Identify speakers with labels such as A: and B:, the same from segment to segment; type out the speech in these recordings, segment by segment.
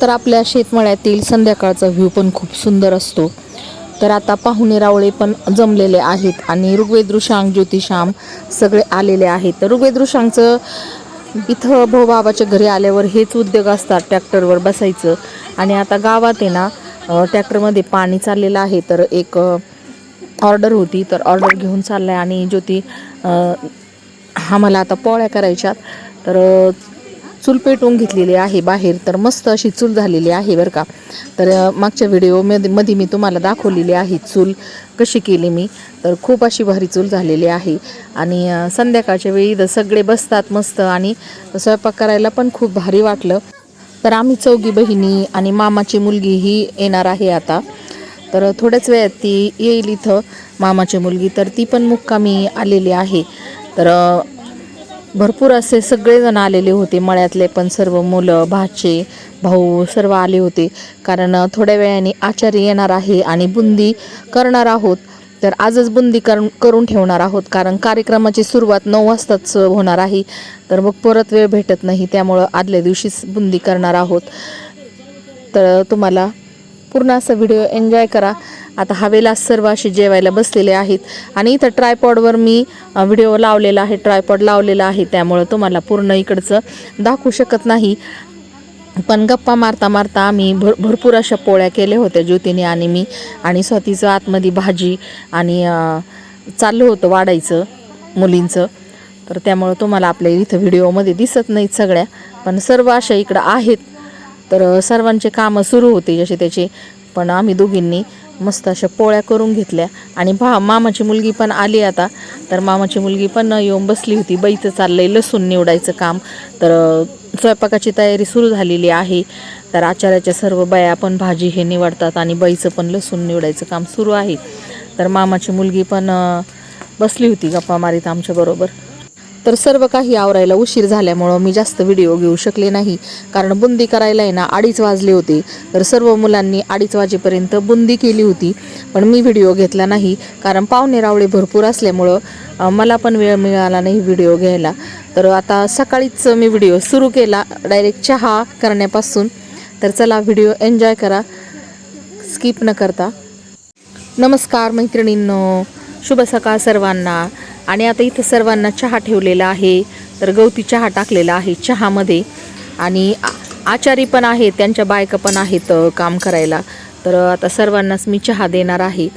A: तर आपल्या शेतमळ्यातील संध्याकाळचा व्ह्यू पण खूप सुंदर असतो. तर आता पाहुणे रावळे पण जमलेले आहेत आणि ऋग्वेद ऋषांक ज्योतिषाम सगळे आलेले आहेत. तर ऋग्वेद ऋषांकचं इथं भाऊबाबाच्या घरी आल्यावर हेच उद्योग असतात ट्रॅक्टरवर बसायचं. आणि आता गावात आहे ना ट्रॅक्टरमध्ये पाणी चाललेलं आहे. तर एक ऑर्डर होती तर ऑर्डर घेऊन चाललाय. आणि ज्योती आम्हाला आता पोळ्या करायच्यात. तर चूल पेटवून घेतलेली आहे बाहेर तर मस्त अशी चूल झालेली आहे बरं का. तर मागच्या व्हिडिओमध्ये मध्ये मी तुम्हाला दाखवलेली आहे चूल कशी केली मी. तर खूप अशी भारी चूल झालेली आहे. आणि संध्याकाळच्या वेळी इथं सगळे बसतात मस्त आणि स्वयंपाक करायला पण खूप भारी वाटलं. तर आम्ही चौघी बहिणी आणि मामाची मुलगी ही येणार आहे आता. तर थोड्याच वेळात ती येईल इथं मामाची मुलगी. तर ती पण मुक्कामी आलेली आहे. तर भरपूर असे सगळेजण आलेले होते मळ्यातले पण सर्व मुलं भाचे भाऊ सर्व आले होते. कारण थोड्या वेळाने आचार्य येणार आहे आणि बुंदी करणार आहोत. तर आजच बुंदी कर करून ठेवणार आहोत. कारण कार्यक्रमाची सुरुवात नऊ वाजताच होणार आहे. तर मग परत वेळ भेटत नाही. त्यामुळं आदल्या दिवशीच बुंदी करणार आहोत. तर तुम्हाला पूर्ण असा व्हिडिओ एन्जॉय करा. आता हवेला सर्व असे जेवायला बसलेले आहेत. आणि इथं ट्रायपॉडवर मी व्हिडिओ लावलेला आहे ट्रायपॉड लावलेला आहे. त्यामुळं तुम्हाला पूर्ण इकडचं दाखवू शकत नाही. पण गप्पा मारता मारता आम्ही भर भरपूर अशा पोळ्या केल्या होत्या ज्योतीने आणि मी आणि स्वतीचं आतमध्ये भाजी आणि चाललं होतं वाढायचं मुलींचं. तर त्यामुळं तुम्हाला आपल्या इथं व्हिडिओमध्ये दिसत नाहीत सगळ्या. पण सर्व अशा इकडं आहेत. तर सर्वांचे कामं सुरू होते जसे त्याचे. पण आम्ही दोघींनी मस्त अशा पोळ्या करून घेतल्या. आणि भा मामाची मुलगी पण आली आता. तर मामाची मुलगी पण येऊन बसली होती. बाईचं आहे लसूण निवडायचं काम. तर स्वयंपाकाची तयारी सुरू झालेली आहे. तर आचार्याच्या सर्व बाया पण भाजी हे निवडतात आणि बाईचं पण लसूण निवडायचं काम सुरू आहे. तर मामाची मुलगी पण बसली होती गप्पा मारीत आमच्याबरोबर तर सर्व काही आवरायला उशीर झाल्यामुळं मी जास्त व्हिडिओ घेऊ शकले नाही. कारण बुंदी करायला आहे ना अडीच वाजले होते. तर सर्व मुलांनी अडीच वाजेपर्यंत बुंदी केली होती. पण मी व्हिडिओ घेतला नाही. कारण पाहुणे रावळे भरपूर असल्यामुळं मला पण वेळ मिळाला नाही व्हिडिओ घ्यायला. तर आता सकाळीच मी व्हिडिओ सुरू केला. डायरेक्ट चहा करण्यापासून. तर चला व्हिडिओ एन्जॉय करा. स्किप न करता. नमस्कार मैत्रिणींनो. शुभ सकाळ सर्वांना. आणि आता इथं सर्वांना चहा ठेवलेला आहे. तर गवती चहा टाकलेला आहे चहामध्ये. आणि आचारी पण आहेत त्यांच्या बायका पण आहेत काम करायला. तर आता सर्वांनाच मी चहा देणार आहे.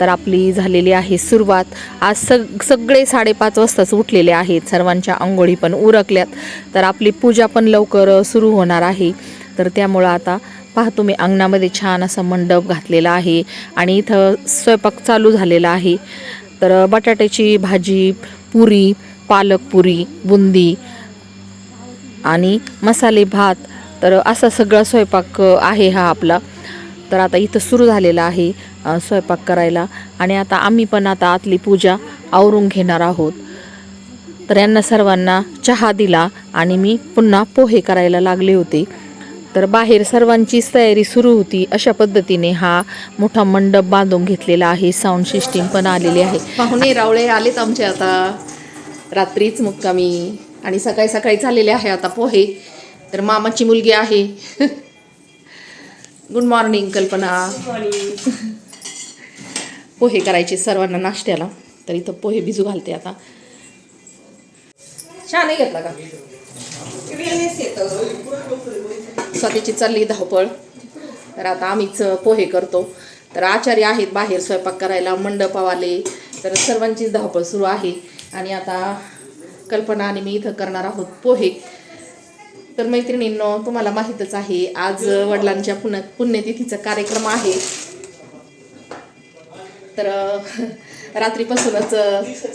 A: तर आपली झालेली आहे सुरुवात. आज सग सगळे साडेपाच वाजताच उठलेले आहेत. सर्वांच्या आंघोळी पण उरकल्यात. तर आपली पूजा पण लवकर सुरू होणार आहे. तर त्यामुळं आता पाहतो मी अंगणामध्ये छान असा मंडप घातलेला आहे. आणि इथं स्वयंपाक चालू झालेला आहे. तर बटाट्याची भाजी पुरी पालक पुरी बुंदी आणि मसाले भात. तर असा सगळा स्वयंपाक आहे हा आपला. तर आता इथं सुरू झालेला आहे स्वयंपाक करायला. आणि आता आम्ही पण आता आतली पूजा आवरून घेणार आहोत. तर यांना सर्वांना चहा दिला आणि मी पुन्हा पोहे करायला लागले होते. तर बाहेर सर्वांचीच तयारी सुरू होती. अशा पद्धतीने हा मोठा मंडप बांधून घेतलेला आहे. साऊंड सिस्टीम पण आलेली आहे. पाहुणे रावळे आलेत आमचे आता. रात्रीच मुक्कामी आणि सकाळी सकाळी झालेले आहे आता पोहे. तर मामाची मुलगी आहे. गुड मॉर्निंग कल्पना. पोहे करायचे सर्वांना नाश्त्याला. तर इथं पोहे भिजू घालते आता. छान घेतला का? स्वतःची चालली धावपळ. तर आता आम्हीच पोहे करतो. तर आचार्य आहेत बाहेर स्वयंपाक करायला मंडपावाले. तर सर्वांचीच धावपळ सुरू आहे. आणि आता कल्पना आणि मी इथं करणार आहोत पोहे. तर मैत्रिणींनो तुम्हाला माहीतच आहे आज वडिलांच्या पुण्य पुण्यतिथीचा कार्यक्रम आहे. तर रात्रीपासूनच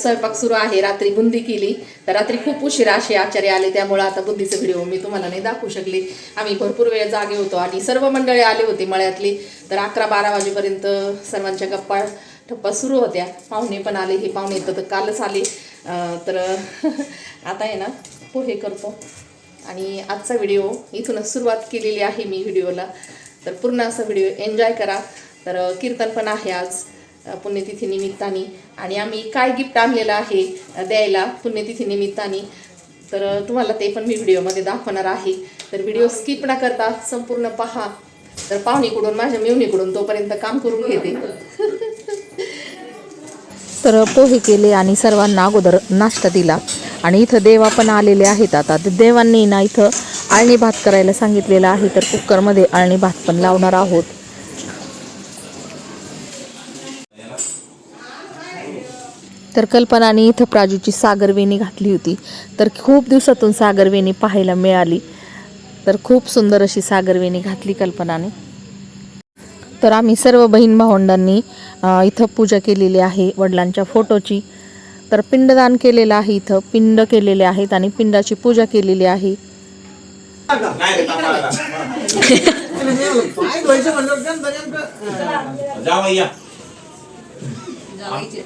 A: स्वयंपाक सुरू आहे. रात्री बुंदी केली. तर रात्री खूप उशिरा असे आचार्य आले. त्यामुळं आता बुंदीचं व्हिडिओ मी तुम्हाला नाही दाखवू शकले. आम्ही भरपूर वेळ जागे होतो आणि सर्व मंडळी आले होते मळ्यातली. तर अकरा बारा वाजेपर्यंत सर्वांच्या गप्पा ठप्पा सुरू होत्या. पाहुणे पण आले. हे पाहुणे तर कालच आले. तर आता आहे ना पोहे करतो. आणि आजचा व्हिडिओ इथूनच सुरुवात केलेली आहे मी व्हिडिओला. तर पूर्ण असा व्हिडिओ एन्जॉय करा. तर कीर्तन पण आहे आज. पुण्यतिथी निमित्ताने. आणि आम्ही काय गिफ्ट आणलेलं आहे द्यायला पुण्यतिथी निमित्ताने. तर तुम्हाला ते पण मी व्हिडिओमध्ये दाखवणार आहे. तर व्हिडिओ स्किप न करता संपूर्ण पहा. तर पाहुणीकडून माझ्या मेवणीकडून तोपर्यंत काम करून घेते. तर पोहे केले आणि सर्वांना अगोदर नाश्ता दिला. आणि इथं देवा पण आलेले आहेत आता. तर देवांनी ना इथं आळणी भात करायला सांगितलेलं आहे. तर कुकरमध्ये आळणी भात पण लावणार आहोत. तर कल्पनाने इथं प्राजूची सागरवेणी घातली होती. तर खूप दिवसातून सागरवेणी पाहायला मिळाली. तर खूप सुंदर अशी सागरवेणी घातली कल्पनाने. तर आम्ही सर्व बहीण भावंडांनी इथं पूजा केलेली आहे वडिलांच्या फोटोची. तर पिंडदान केलेलं आहे इथं पिंड केलेले आहेत आणि पिंडाची पूजा केलेली आहे.
B: आमचे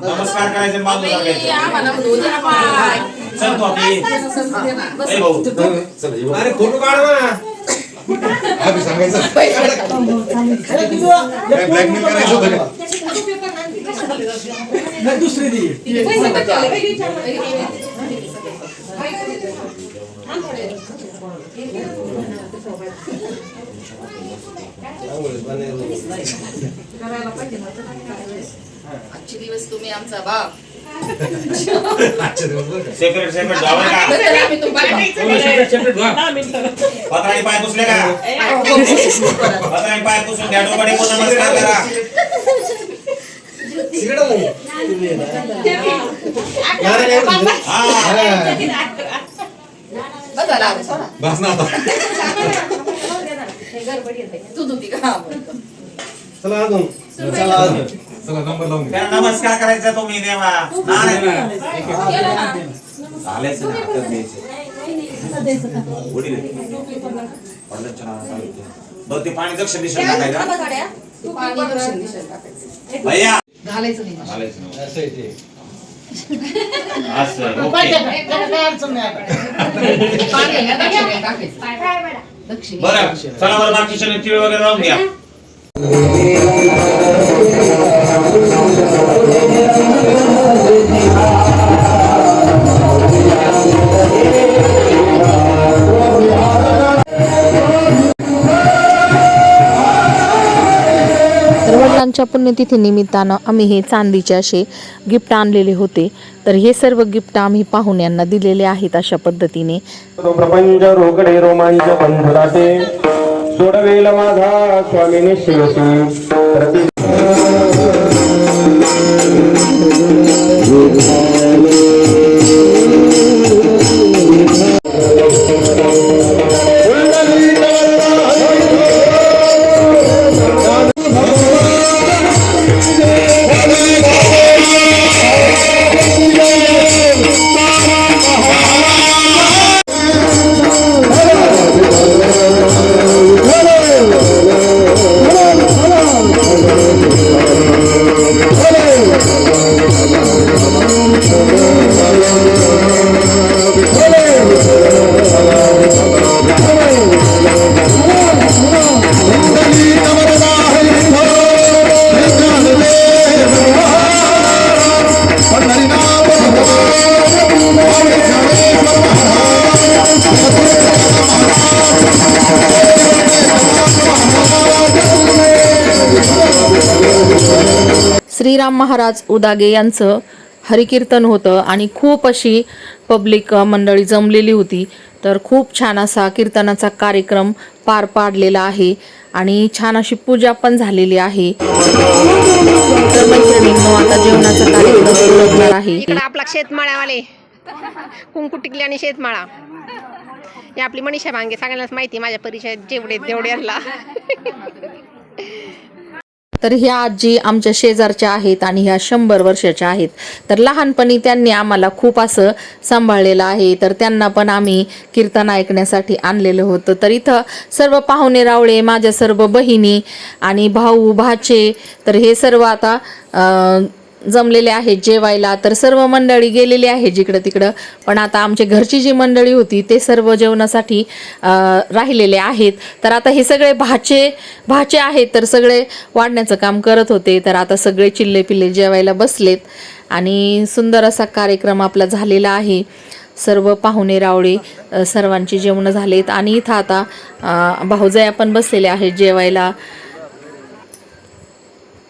B: नमस्कार करायचे बाजू सांगायचं चल तू आपली ए भाऊ
C: अरे फोटो काढ ना
D: आधी सांगायचं काय ब्लॅकमेल करायचं होतं का
C: दुसरी दी
A: आजचे दिवस तुम्ही आमचा बाप.
D: का
B: पाय पुसले का? पाय पुसून घ्या डोबाडे को नमस्कार करा. हा.
A: बसा सोडा.
D: बस ना आता.
C: चला अजून. चला अजून.
D: चला नंबर लावून घ्या.
B: त्याला नमस्कार करायचा तुम्ही देवा नाही चालू बघ ते पाणी दक्ष दिशेला टाकायचं. भैया.
A: घालायचं नाही.
B: ना
C: असं आहे ते.
B: असं ओके.
A: पाणी आहे ना, दक्षिणेला टाकायचं. दक्षिण
B: बरं. चला बरं बाकीच्या तिळ वगैरे लावून घ्या.
A: तर वडिलांच्या पुण्यतिथी निमित्तानं आम्ही हे चांदीचे असे गिफ्ट आणलेले होते. तर हे सर्व गिफ्ट आम्ही पाहुण्यांना दिलेले आहेत अशा पद्धतीने.
E: प्रपंच रोकडे रोमांच बंधुराते. सोडवेल माझा स्वामीने शिवसी.
A: तुकाराम महाराज उदागे यांचं हरिकीर्तन होतं आणि खूप अशी पब्लिक मंडळी जमलेली होती. तर खूप छान असा कीर्तनाचा कार्यक्रम पार पाडलेला आहे आणि छान अशी पूजा पण झालेली आहे. तर मैत्रिणींनो आता जेवणाचा कार्यक्रम सुरू आहे.
F: आपला शेतमाळ्यावाले. कुंकू टिकली आणि शेतमाळा. ही आपली मनीषा भांगे सगळ्यांनाच माहिती माझ्या परिचयात जेवढे तेवढे
A: तर ह्या आजी आमच्या शेजारच्या आहेत आणि ह्या शंभर वर्षाच्या आहेत. तर लहानपणी त्यांनी आम्हाला खूप असं सांभाळलेलं आहे. तर त्यांना पण आम्ही कीर्तन ऐकण्यासाठी आणलेलं होतं. तर इथं सर्व पाहुणे रावळे माझ्या सर्व बहिणी आणि भाऊ भाचे तर हे सर्व आता जमलेले आहेत जेवायला तर सर्व मंडळी गेलेली आहे जिकडं तिकडं पण आता आमच्या घरची जी मंडळी होती ते सर्व जेवणासाठी राहिलेले आहेत. तर आता हे सगळे भाचे भाचे आहेत तर सगळे वाढण्याचं काम करत होते. तर आता सगळे चिल्ले पिल्ले जेवायला बसलेत. आणि सुंदर असा कार्यक्रम आपला झालेला आहे. सर्व पाहुणे रावळे सर्वांची जेवणं झालेत. आणि इथं आता अ, भाऊजाया पण बसलेले आहेत जेवायला.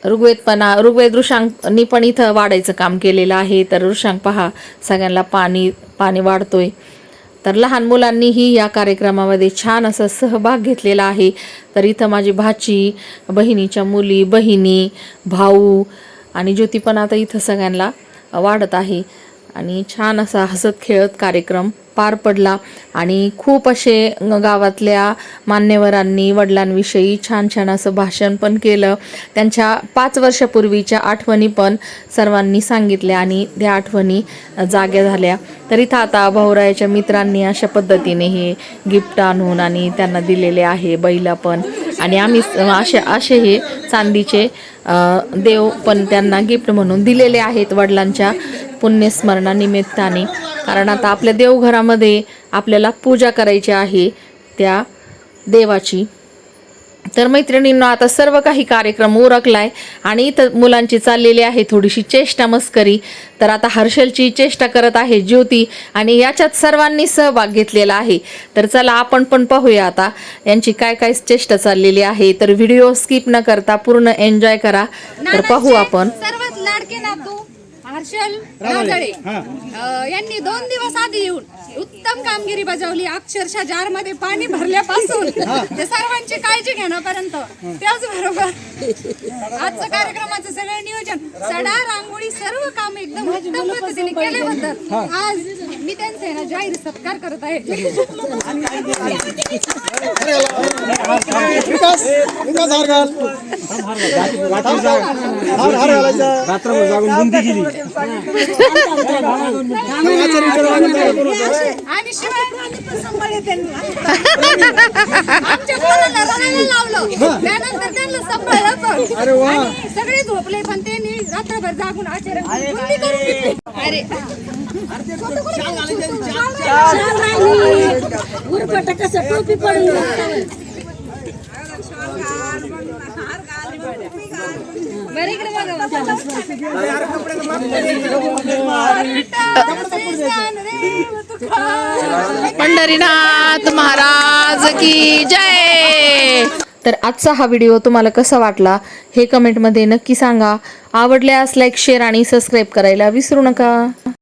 A: ऋग्वेदपणा ऋग्वेद ऋषांकनी पण इथं वाढायचं काम केलेलं आहे. तर ऋषांक पहा सगळ्यांना पाणी पाणी वाढतोय. तर लहान मुलांनीही या कार्यक्रमामध्ये छान असा सहभाग घेतलेला आहे. तर इथं माझी भाची बहिणीच्या मुली बहिणी भाऊ आणि ज्योती पण आता इथं सगळ्यांना वाढत आहे. आणि छान असा हसत खेळत कार्यक्रम पार पडला. आणि खूप असे गावातल्या मान्यवरांनी वडिलांविषयी छान छान असं भाषण पण केलं. त्यांच्या पाच वर्षापूर्वीच्या आठवणी पण सर्वांनी सांगितल्या आणि त्या आठवणी जाग्या झाल्या. तर इथं आता भाऊरायाच्या मित्रांनी अशा पद्धतीने हे गिफ्ट आणून आणि त्यांना दिलेले आहे बैला पण. आणि आम्ही असे असे हे चांदीचे देव पण त्यांना गिफ्ट म्हणून दिलेले आहेत वडिलांच्या पुण्यस्मरणानिमित्ताने. कारण आता आपल्या देवघरामध्ये आपल्याला पूजा करायची आहे त्या देवाची. तर मैत्रिणींनो आता सर्व काही कार्यक्रम उरकलाय आणि इथं मुलांची चाललेली आहे थोडीशी चेष्टा मस्करी. तर आता हर्षलची चेष्टा करत आहे ज्योती आणि याच्यात सर्वांनी सहभाग घेतलेला आहे. तर चला आपण पण पाहूया आता यांची काय काय चेष्टा चाललेली आहे. तर व्हिडिओ स्किप न करता पूर्ण एन्जॉय करा. तर पाहू आपण.
G: सर्वात लाडके नातू. हर्षल राजळे. यांनी दोन दिवस आधी येऊन उत्तम कामगिरी बजावली. अक्षरशः जारमध्ये पाणी भरल्यापासून ते सर्वांची काळजी घेण्यापर्यंत त्याचबरोबर आजचं कार्यक्रमाचं सगळं नियोजन. सडा रांगोळी सर्व काम एकदम उत्तम पद्धतीने केल्याबद्दल आज मी त्यांचे आहे ना जाहीर सत्कार करत आहे. आणि शिवाय आमच्या मुलाला रडायला लावलं. त्यानंतर त्यांना सांभाळलं पण. आणि सगळे झोपले पण त्यांनी रात्रभर जागून बुंदी करून घेतली. अरे. बरं इकडे बघा.
A: पंढरीनाथ महाराज की जय. तर आजचा हा व्हिडिओ तुम्हाला कसा वाटला हे कमेंटमध्ये नक्की सांगा. आवडल्यास लाईक शेअर आणि सबस्क्राईब करायला विसरू नका.